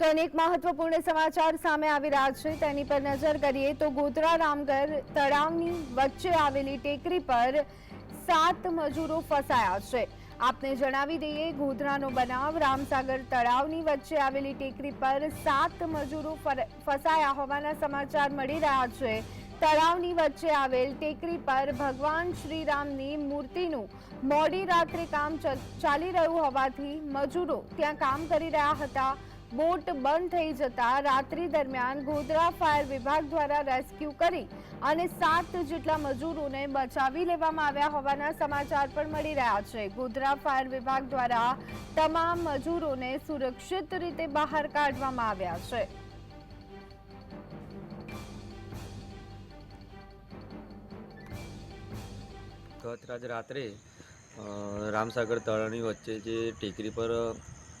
તો અનેક મહત્વપૂર્ણ સમાચાર સામે આવી રહ્યા છે. તેની પર નજર કરીએ તો ગોધરા રામગર તળાવની વચ્ચે આવેલી ટેકરી પર સાત મજૂરો ફસાયા છે. આપને જણાવી દઈએ, ગોધરાનો બનાવ રામસાગર તળાવની વચ્ચે આવેલી ટેકરી પર સાત મજૂરો ફસાયા હોવાના સમાચાર મળી રહ્યા છે. તળાવની વચ્ચે આવેલ ટેકરી પર ભગવાન શ્રીરામની મૂર્તિનું મોડી રાત્રે કામ ચાલી રહ્યું હોવાથી મજૂરો ત્યાં કામ કરી રહ્યા હતા. બોટ બંધ થઈ જતા રાત્રિ દરમિયાન ગોધરા ફાયર વિભાગ દ્વારા રેસ્ક્યુ કરી અને સાત જેટલા મજૂરોને બચાવી લેવામાં આવ્યા હોવાના સમાચાર પણ મળી રહ્યા છે. ગોધરા ફાયર વિભાગ દ્વારા તમામ મજૂરોને સુરક્ષિત રીતે બહાર કાઢવામાં આવ્યા છે. ગત રાત્રે રામસાગર તળાવની વચ્ચે જે ટેકરી પર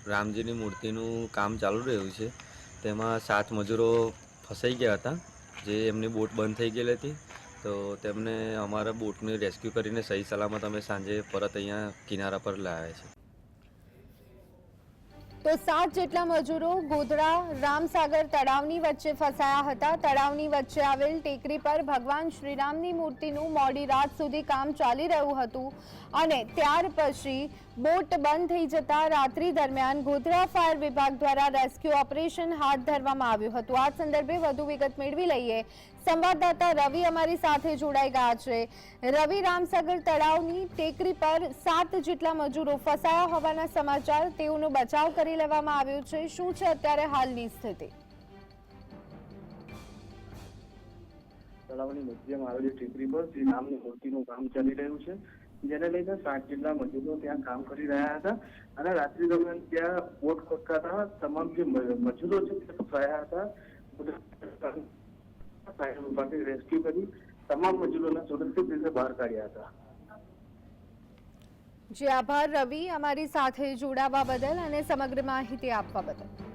રામજીની મૂર્તિનું કામ ચાલુ રહ્યું છે. તેમાં સાત મજૂરો ફસાઈ ગયા હતા. જે એમની બોટ બંધ થઈ ગયેલી હતી. તો તેમને અમારા બોટને રેસ્ક્યુ કરીને સહી સલામત અમે સાંજે પરત અહીંયા કિનારા પર લાવ્યા છે. તો સાત જેટલા મજૂરો ગોધરા રામસાગર તળાવની વચ્ચે ફસાયા હતા. તળાવની વચ્ચે આવેલ ટેકરી પર ભગવાન શ્રીરામની મૂર્તિનું મોડી રાત સુધી કામ ચાલી રહ્યું હતું અને ત્યાર પછી બોટ બંધ થઈ જતા રાત્રિ દરમિયાન ગોધરા ફાયર વિભાગ દ્વારા રેસ્ક્યુ ઓપરેશન હાથ ધરવામાં આવ્યું હતું. આ સંદર્ભે વધુ વિગત મેળવી લઈએ. સંવાદદાતા રવિ અમારી સાથે જોડાઈ ગયા છે. રવિ રામસાગર તળાવની ટેકરી પર સાત જેટલા મજૂરો ફસાયા હોવાના સમાચાર તેઓનો બચાવ કરી લેવામાં આવ્યો છે. શું છે અત્યારે હાલની સ્થિતિ? તળાવની મધ્યમાં આવેલી ટેકરી પર શ્રી રામની મૂર્તિનું કામ ચાલી રહ્યું છે, જેને લઈને સાત જેટલા મજૂરો ત્યાં કામ કરી રહ્યા હતા અને રાત્રિ દરમિયાન ત્યાં બોટ ખોટકાતા તમામ જે મજૂરો છે તે ફસાયા હતા. ફાયર વિભાગે રેસ્ક્યુ કરી તમામ મજૂરોને સુરક્ષિત રીતે બહાર કાઢ્યા હતા. જે, આભાર, રવિ, અમારી સાથે જોડાવા બદલ અને સમગ્ર માહિતી આપવા બદલ.